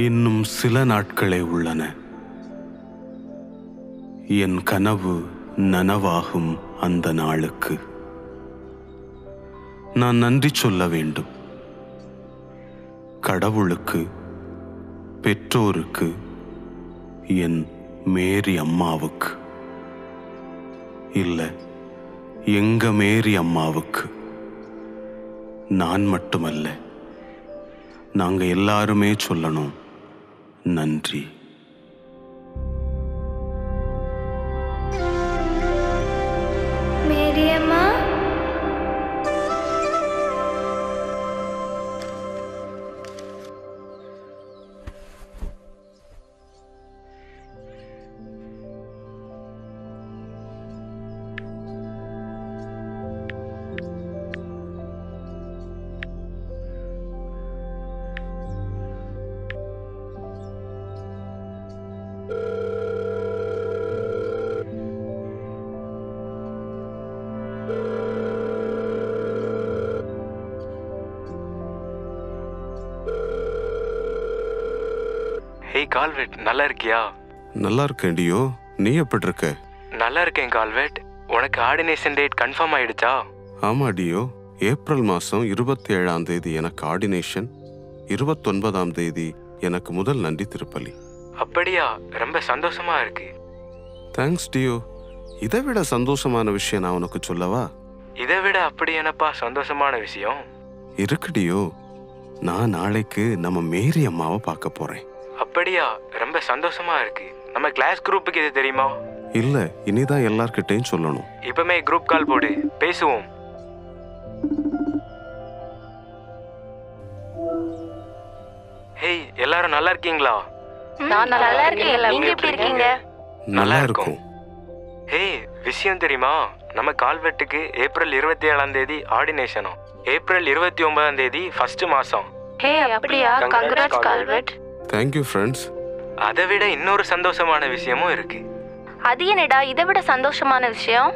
இன்னும் சில நாட்களே உள்ளன. என் கனவு நனவாகும் அந்த நாளுக்கு. நான் நன்றி சொல்ல வேண்டும். கடவுளுக்கு பெற்றோருக்கு என் மேரி அம்மாவுக்கு. இல்லை எங்க மேரி அம்மாவுக்கு. நான் மட்டுமல்ல நாங்கள் எல்லாருமே சொல்லணும். நன்றி கால்வெட் நல்லா இருக்கியா? நல்லா இருக்கேன்டியோ நீ எப்படி இருக்க? நல்லா இருக்கேன் கால்வெட். உனக்கு ஆர்டினேஷன் டேட் கன்ஃபார்ம் ஆயிடுச்சா? ஆமா டியோ. ஏப்ரல் மாசம் இருபத்தி ஏழாம் தேதி எனக்கு ஆர்டினேஷன். இருபத்தொன்பதாம் தேதி எனக்கு முதல் நன்றி திருப்பலி. அப்படியா? ரொம்ப சந்தோஷமா இருக்கு. தேங்க்ஸ் டியோ. இதை விட சந்தோஷமான விஷயம் நான் உனக்கு சொல்லவா? இதை விட அப்படி என்னப்பா சந்தோஷமான விஷயம்? இருக்கு டியோ. நான் நாளைக்கு நம்ம மேரி அம்மாவை பார்க்க போறேன். அப்படியா? ரொம்ப சந்தோஷமா இருக்கு. நம்ம கிளாஸ் குரூப்புக்கு இது தெரியுமா? இல்ல இனிதான் எல்லார்கிட்டையும் சொல்லணும். இப்பமே குரூப் கால் போடு. பேசுவோம். ஹேய் எல்லாரும் நல்லா இருக்கீங்களா? நான் நல்லா இருக்கேன். நீங்க எப்படி இருக்கீங்க? நல்லா இருக்கும். ஹேய் விஷயம் தெரியுமா? நம்ம கால்வெட்டுக்கு ஏப்ரல் இருபத்தி ஏழாம் தேதி ஆர்டினேஷனும் ஏப்ரல் இருபத்தி ஒன்பதாம் தேதி ஃபர்ஸ்ட் மாசம். ஹே அப்படியா? கங்க்ராட்ஸ் கால்வெட். தேங்க்யூ ஃப்ரெண்ட்ஸ் அதை விட இன்னொரு சந்தோஷமான விஷயமும் இருக்கு. அது என்னடா இதை விட சந்தோஷமான விஷயம்?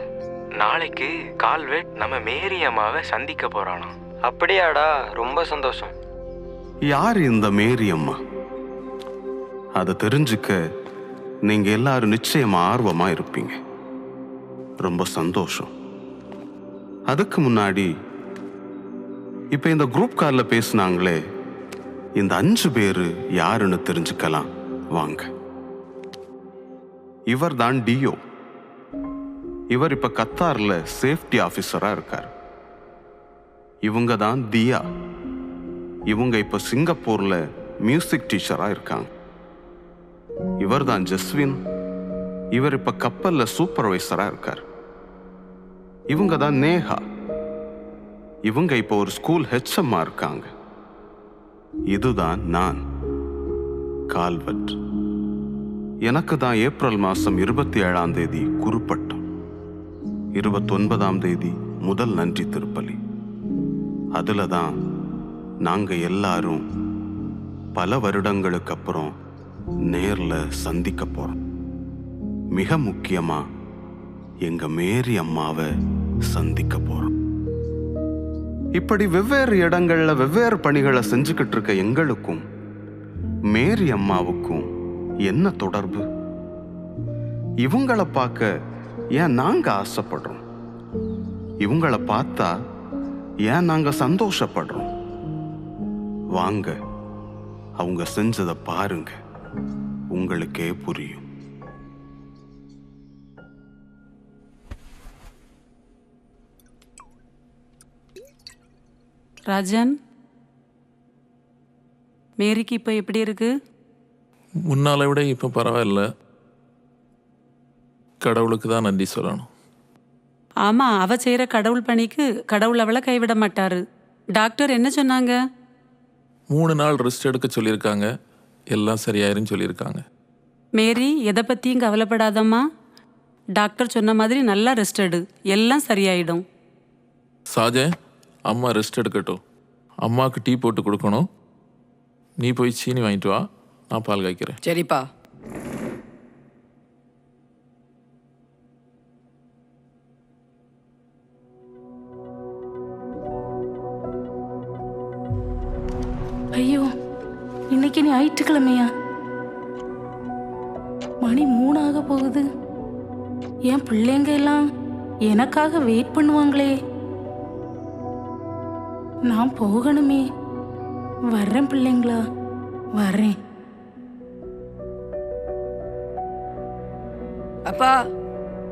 நாளைக்கு கால்வெட் நம்ம மேரி அம்மாவை சந்திக்க போறானாம் அப்படியாடா ரொம்ப சந்தோஷம். யார் இந்த மேரி அம்மா? அதை தெரிஞ்சுக்க நீங்க எல்லாரும் நிச்சயமா ஆர்வமா இருப்பீங்க. ரொம்ப சந்தோஷம். அதுக்கு முன்னாடி இப்ப இந்த குரூப் கார்ல பேசுனாங்களே இந்த அஞ்சு பேரு யாருன்னு தெரிஞ்சுக்கலாம். வாங்க. இவர் தான் டியோ இவர் இப்ப கத்தார்ல சேஃப்டி ஆபீசரா இருக்கார். இவங்க தான் தியா. இவங்க இப்ப சிங்கப்பூர்ல மியூசிக் டீச்சரா இருக்காங்க. இவர் தான் ஜஸ்வின். இவர் இப்ப கப்பல்ல சூப்பர்வைசரா இருக்கார். இவங்க தான் நேஹா. இவங்க இப்ப ஒரு ஸ்கூல் ஹெச்எம்மா இருக்காங்க. இதுதான் நான். கால்வட். எனக்கு தான் ஏப்ரல் மாதம் இருபத்தி ஏழாம் தேதி குறுப்பட்டம் இருபத்தொன்பதாம் தேதி முதல் நன்றி திருப்பலி. அதில் தான் நாங்கள் எல்லாரும் பல வருடங்களுக்கு அப்புறம் நேரில் சந்திக்க போகிறோம் மிக முக்கியமாக எங்கள் மேரி அம்மாவை சந்திக்க போகிறோம் இப்படி வெவ்வேறு இடங்கள்ல வெவ்வேறு பணிகளை செஞ்சுக்கிட்டு இருக்க எங்களுக்கும் மேரி அம்மாவுக்கும் என்ன தொடர்பு? இவங்கள பார்க்க ஏன் நாங்க ஆசைப்படுறோம்? இவங்கள பார்த்தா ஏன் நாங்க சந்தோஷப்படுறோம்? வாங்க அவங்க செஞ்சதை பாருங்க. உங்களுக்கே புரியும். ராஜன் மேரிக்கு இப்போ எப்படி இருக்கு? முன்னாலை விட இப்போ பரவாயில்ல. கடவுளுக்கு தான் நன்றி சொல்லணும். ஆமா அவ செய்யற கடவுள் பணிக்கு கடவுள் அவளை கைவிட மாட்டாரு. டாக்டர் என்ன சொன்னாங்க? மூணு நாள் ரெஸ்ட் எடுக்க சொல்லியிருக்காங்க. எல்லாம் சரியாயிருன்னு சொல்லியிருக்காங்க. மேரி எதை பத்தியும் கவலைப்படாதம்மா. டாக்டர் சொன்ன மாதிரி நல்லா ரெஸ்ட் எடு. எல்லாம் சரியாயிடும். சாஜே அம்மா ரெஸ்ட் எடுக்கட்டும். அம்மாவுக்கு டீ போட்டு கொடுக்கணும். நீ போய் சீனி வாங்கிட்டு வா. நான் பால் காய்க்கிறேன். சரிப்பா. ஐயோ இன்னைக்கு ஞாயிற்றுக்கிழமையா? மணி மூணாக போகுது. என் பிள்ளைங்க எல்லாம் எனக்காக வெயிட் பண்ணுவாங்களே. நான் போகணுமே. வர்றேன் பிள்ளைங்களா. வர்றேன். அப்பா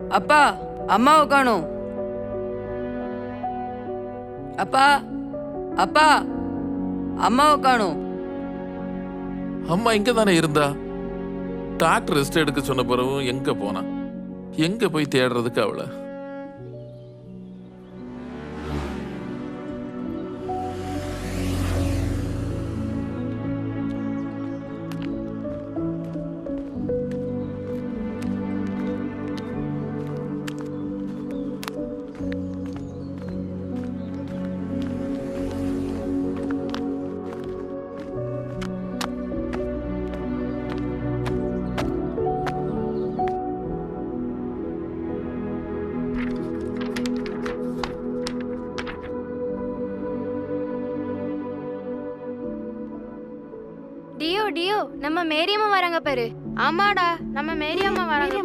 அப்பா அம்மாவை காணும். அப்பா அப்பா அம்மாவை காணும். அம்மா இங்க தானே இருந்தா? டாக்டர் ரெஸ்ட் எடுக்க சொன்ன பிறகும் எங்க போனா? எங்க போய் தேடுறதுக்கு அவளை? நம்ம மேரியம்மா வராங்க பாரு. ஆமாடா நம்ம மேரியம்மா வராங்க.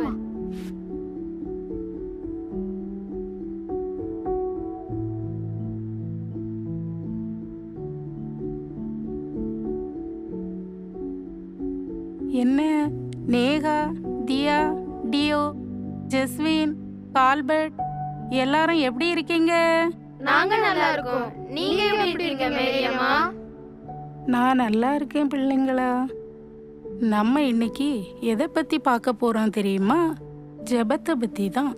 என்ன? நேகா தியா டியோ ஜெஸ்வின் கால்பர்ட் எல்லாரும் எப்படி இருக்கீங்க? நாங்க நல்லா இருக்கோம். நீங்க எப்படி இருக்கீங்க மேரியம்மா? நான் நல்லா இருக்கேன் பிள்ளைங்களா. நம்ம இன்னைக்கு எதை பத்தி பார்க்க போறோம் தெரியுமா? ஜபத்தை பத்தி தான்.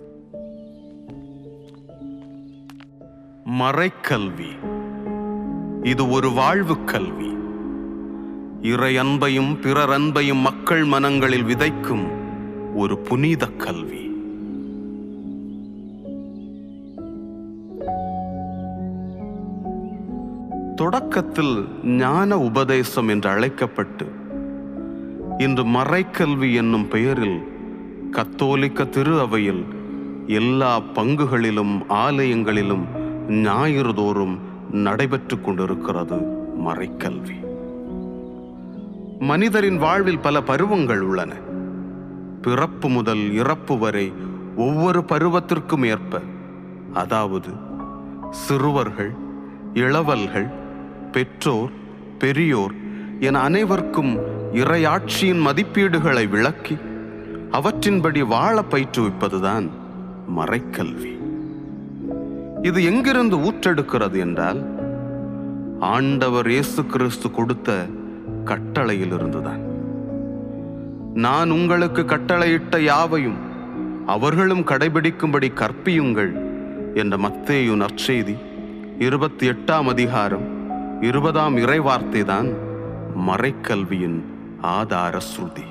மறைக்கல்வி. இது ஒரு வாழ்வு கல்வி. இறை அன்பையும் பிறர் அன்பையும் மக்கள் மனங்களில் விதைக்கும் ஒரு புனித கல்வி. தொடக்கத்தில் ஞான உபதேசம் என்று அழைக்கப்பட்டு இன்று மறைக்கல்வி என்னும் பெயரில் கத்தோலிக்க திரு அவையில் எல்லா பங்குகளிலும் ஆலயங்களிலும் ஞாயிறுதோறும் நடைபெற்று கொண்டிருக்கிறது மறைக்கல்வி. மனிதரின் வாழ்வில் பல பருவங்கள் உள்ளன. பிறப்பு முதல் இறப்பு வரை ஒவ்வொரு பருவத்திற்கும் ஏற்ப அதாவது சிறுவர்கள் இளவல்கள் பெற்றோர் பெரியோர் என அனைவருக்கும் இறையாட்சியின் மதிப்பீடுகளை விளக்கி அவற்றின்படி வாழ பயிற்றுவிப்பதுதான் மறைக்கல்வி. இது எங்கிருந்து ஊற்றெடுக்கிறது என்றால் ஆண்டவர் இயேசு கிறிஸ்து கொடுத்த கட்டளையிலிருந்துதான். நான் உங்களுக்கு கட்டளையிட்ட யாவையும் அவர்களும் கடைபிடிக்கும்படி கற்பியுங்கள் என்ற மத்தேயு நற்செய்தி இருபத்தி எட்டாம் அதிகாரம் இருபதாம் இறைவார்த்தை தான் மறைக்கல்வியின் ஆதார ஸ்ருதி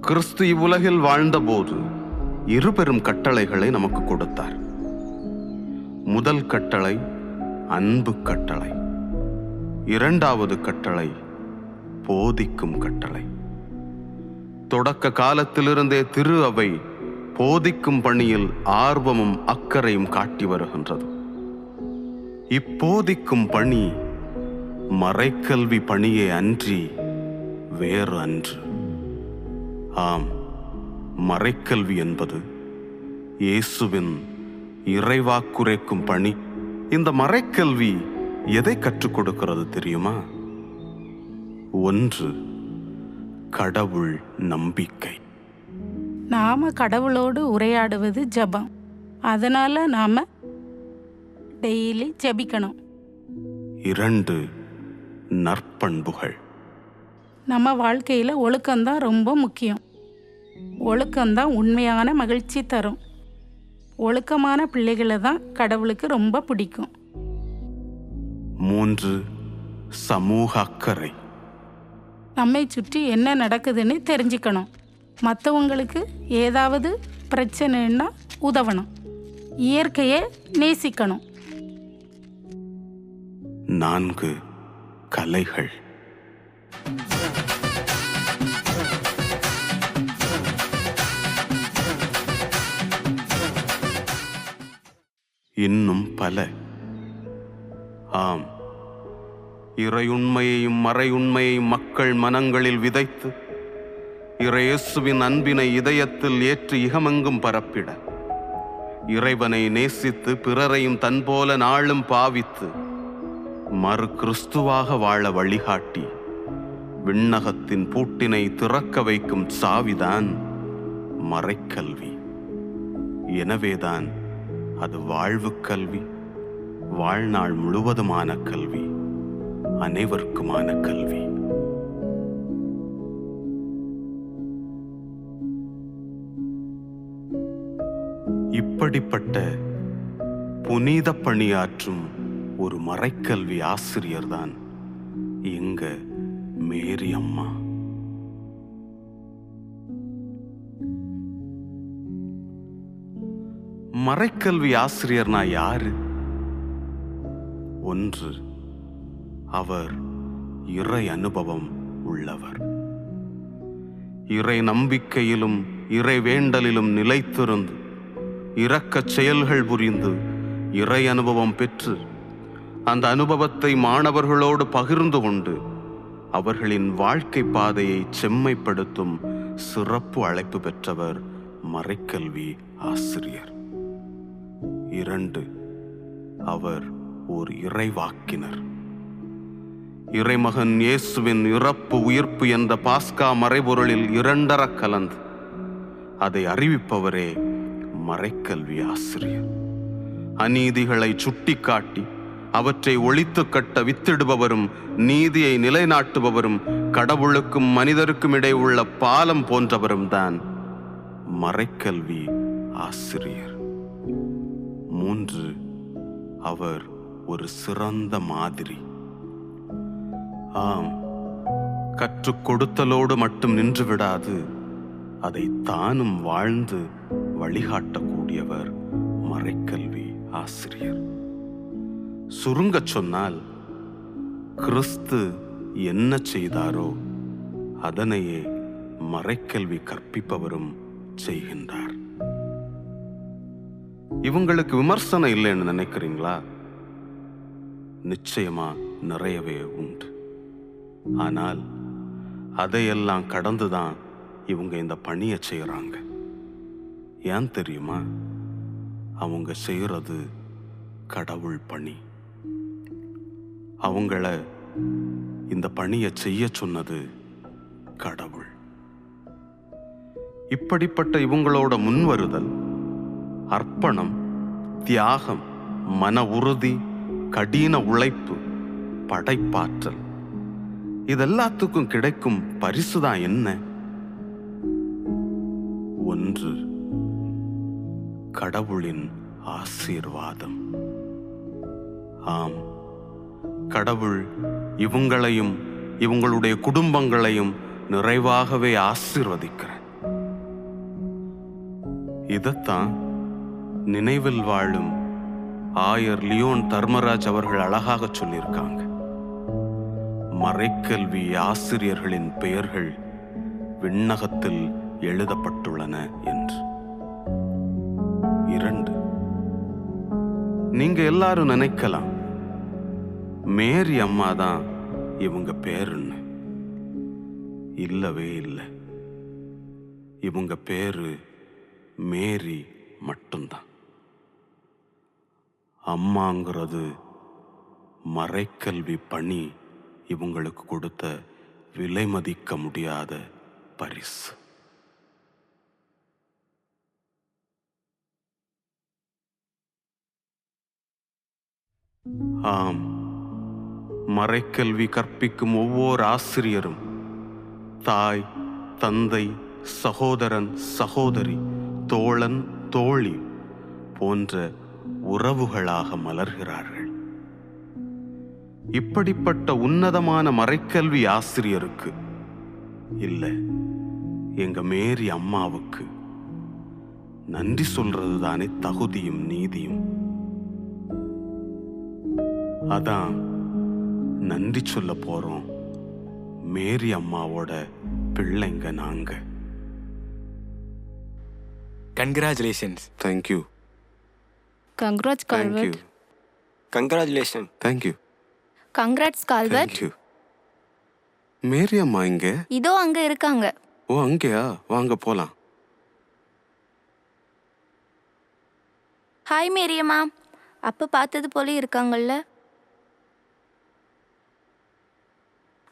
கிறிஸ்து இவ்வுலகில் வாழ்ந்தபோது இருபெரும் கட்டளைகளை நமக்கு கொடுத்தார். முதல் கட்டளை அன்பு கட்டளை. இரண்டாவது கட்டளை போதிக்கும் கட்டளை. தொடக்க காலத்திலிருந்தே திரு அவை போதிக்கும் பணியில் ஆர்வமும் அக்கறையும் காட்டி வருகின்றது. இப்போதிக்கும் பணி மறைக்கல்வி பணியே அன்றி வேறு அன்று ஆம் மறைக்கல்வி என்பது இயேசுவின் இறைவாக்குரைக்கும் பணி. இந்த மறைக்கல்வி எதை கற்றுக் கொடுக்கிறது தெரியுமா? ஒன்று கடவுள் நம்பிக்கை. நாம கடவுளோடு உரையாடுவது ஜெபம். அதனால நாம டெய்லி ஜெபிக்கணும். இரண்டு நற்பண்புகள். நம்ம வாழ்க்கையில ஒழுக்கம்தான் ரொம்ப முக்கியம். ஒழுக்கம்தான் உண்மையான மகிழ்ச்சி தரும். ஒழுக்கமான பிள்ளைகளை தான் கடவுளுக்கு ரொம்ப பிடிக்கும். மூன்று சமூக அக்கறை. நம்மை சுற்றி என்ன நடக்குதுன்னு தெரிஞ்சுக்கணும். மற்றவங்களுக்கு ஏதாவது பிரச்சனைன்னா உதவணும். இயற்கையை நேசிக்கணும். நான்கு கலைகள். இன்னும் பல. ஆம். இறையுண்மையையும் மறையுண்மையையும் மக்கள் மனங்களில் விதைத்து இறையேசுவின் அன்பினை இதயத்தில் ஏற்று இகமெங்கும் பரப்பிட இறைவனை நேசித்து பிறரையும் தன்போல நாளும் பாவித்து மறு கிறிஸ்துவாக வாழ வழிகாட்டி. விண்ணகத்தின் பூட்டினை திறக்க வைக்கும் சாவிதான் மறைக்கல்வி எனவேதான் அது வாழ்வு கல்வி வாழ்நாள் முழுவதுமான கல்வி அனைவருக்குமான கல்வி. இப்படிப்பட்ட புனித பணியாற்றும் ஒரு மறைக்கல்வி ஆசிரியர் தான் எங்க மேரி அம்மா மறைக்கல்வி ஆசிரியர்னா யாரு? ஒன்று அவர் இறை அனுபவம் உள்ளவர். இறை நம்பிக்கையிலும் இறை வேண்டலிலும் நிலைத்திருந்து இரக்க செயல்கள் புரிந்து இறை அனுபவம் பெற்று அந்த அனுபவத்தை மாணவர்களோடு பகிர்ந்து கொண்டு அவர்களின் வாழ்க்கை பாதையை செம்மைப்படுத்தும் சிறப்பு அழைப்பு பெற்றவர் மறைக்கல்வி ஆசிரியர். இரண்டு அவர் ஓர் இறைவாக்கினர். இறைமகன் இயேசுவின் இறப்பு உயிர்ப்பு என்ற பாஸ்கா மறைபொருளில் இரண்டர கலந்து அதை அறிவிப்பவரே மறைக்கல்வி ஆசிரியர். அநீதிகளை சுட்டிக்காட்டி அவற்றை ஒழித்து கட்ட வித்திடுபவரும் நீதியை நிலைநாட்டுபவரும் கடவுளுக்கும் மனிதருக்கும் இடையே உள்ள பாலம் போன்றவரும் தான் மறைக்கல்வி ஆசிரியர். மூன்று அவர் ஒரு சிறந்த மாதிரி. ஆம் கற்றுக் கொடுத்தலோடு மட்டும் நின்று விடாது அதை தானும் வாழ்ந்து வழிகாட்டக்கூடியவர் மறைக்கல்வி ஆசிரியர். சுருங்கச் சொன்னால் கிறிஸ்து என்ன செய்தாரோ அதனையே மறைக்கல்வி கற்பிப்பவரும் செய்கின்றார். இவங்களுக்கு விமர்சனம் இல்லைன்னு நினைக்கிறீங்களா? நிச்சயமா நிறையவே உண்டு. ஆனால் அதையெல்லாம் கடந்துதான் இவங்க இந்த பணியை செய்கிறாங்க ஏன் தெரியுமா? அவங்க செய்கிறது கடவுள் பணி. அவங்கள இந்த பணியை செய்ய சொன்னது கடவுள். இப்படிப்பட்ட இவங்களோட முன்வருதல் அர்ப்பணம் தியாகம் மன உறுதி கடின உழைப்பு படைப்பாற்றல் இதெல்லாத்துக்கும் கிடைக்கும் பரிசுதான் என்ன? ஒன்று கடவுளின் ஆசீர்வாதம். ஆம் கடவுள் இவங்களையும் இவங்களுடைய குடும்பங்களையும் நிறைவாகவே ஆசிர்வதிக்கிறேன் இதைத்தான் நினைவில் வாழும் ஆயர் லியோன் தர்மராஜ் அவர்கள் அழகாக சொல்லியிருக்காங்க. மறைக்கல்வி ஆசிரியர்களின் பெயர்கள் விண்ணகத்தில் எழுதப்பட்டுள்ளன என்று. இரண்டு. நீங்க எல்லாரும் நினைக்கலாம் மேரி அம்மா தான் இவங்க பேருன்னு. இல்லவே இல்லை. இவங்க பேரு மேரி மட்டும்தான். அம்மாங்கிறது மறைக்கல்வி பணி இவங்களுக்கு கொடுத்த விலை மதிக்க முடியாத பரிசு. ஆம். மறைக்கல்வி கற்பிக்கும் ஒவ்வொரு ஆசிரியரும் தாய் தந்தை சகோதரன் சகோதரி தோழன் தோழி போன்ற உறவுகளாக மலர்கிறார்கள். இப்படிப்பட்ட உன்னதமான மறைக்கல்வி ஆசிரியருக்கு இல்லை எங்க மேரி அம்மாவுக்கு நன்றி சொல்றது தானே தகுதியும் நீதியும். அதான் நன்றி சொல்ல போறோம். மேரி அம்மாவோட பிள்ளைங்க நாங்க. Congratulations thank you congrats thank you congratulation thank you congrats கால்வெட் thank you Mary அம்மா இங்க இதோ அங்க இருக்காங்க. ஓ அங்கேயா? வாங்க போலாம். ஹாய் மேரியம்மா அப்ப பார்த்தது போல இருக்காங்கல்ல?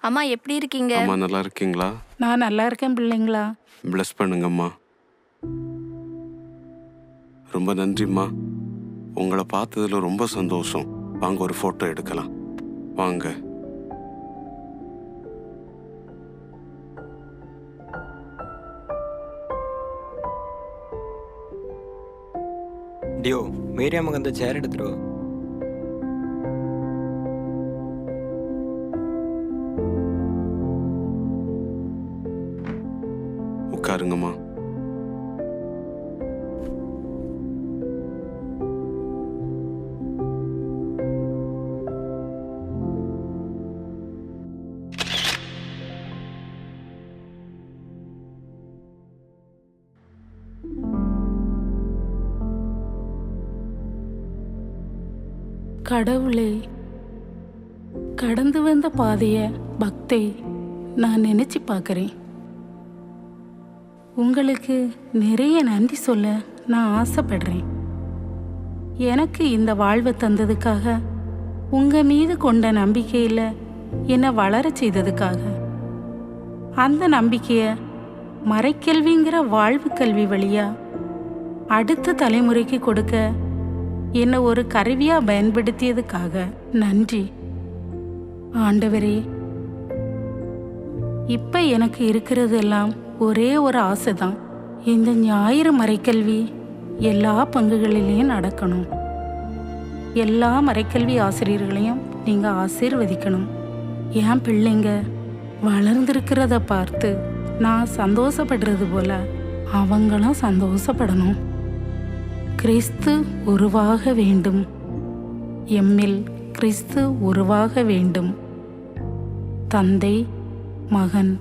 அம்மா எப்படி இருக்கீங்க? அம்மா நல்லா இருக்கீங்களா? நான் நல்லா இருக்கேன் பிள்ளைங்களா. ப்ளஸ் பண்ணுங்கம்மா. ரொம்ப நன்றிம்மா. உங்களை பார்த்ததுல ரொம்ப சந்தோஷம். வாங்க ஒரு ஃபோட்டோ எடுக்கலாம். வாங்க. டியோ மேரி அம்மாக்கு அந்த சேர் எடுத்துரு வா. உட்காருங்கம்மா கடவுளே கடந்து வந்த பாதைய பக்தை நான் நினைச்சு பார்க்குறேன் உங்களுக்கு நிறைய நன்றி சொல்ல நான் ஆசைப்படுறேன். எனக்கு இந்த வாழ்வை தந்ததுக்காக உங்கள் மீது கொண்ட நம்பிக்கையில் என்னை வளரச் செய்ததுக்காக. அந்த நம்பிக்கையை மறைக்கல்விங்கிற வாழ்வு கல்வி வழியாக அடுத்த தலைமுறைக்கு கொடுக்க என்னை ஒரு கருவியாக பயன்படுத்தியதுக்காக நன்றி. ஆண்டவரே இப்போ எனக்கு இருக்கிறதெல்லாம் ஒரே ஒரு ஆசை தான் இந்த ஞாயிறு மறைக்கல்வி எல்லா பங்குகளிலையும் நடக்கணும். எல்லா மறைக்கல்வி ஆசிரியர்களையும் நீங்கள் ஆசீர்வதிக்கணும். என் பிள்ளைங்க வளர்ந்துருக்கிறத பார்த்து நான் சந்தோஷப்படுறது போல அவங்களும் சந்தோஷப்படணும். கிறிஸ்து உருவாக வேண்டும். எம்மில் கிறிஸ்து உருவாக வேண்டும். தந்தை மகன்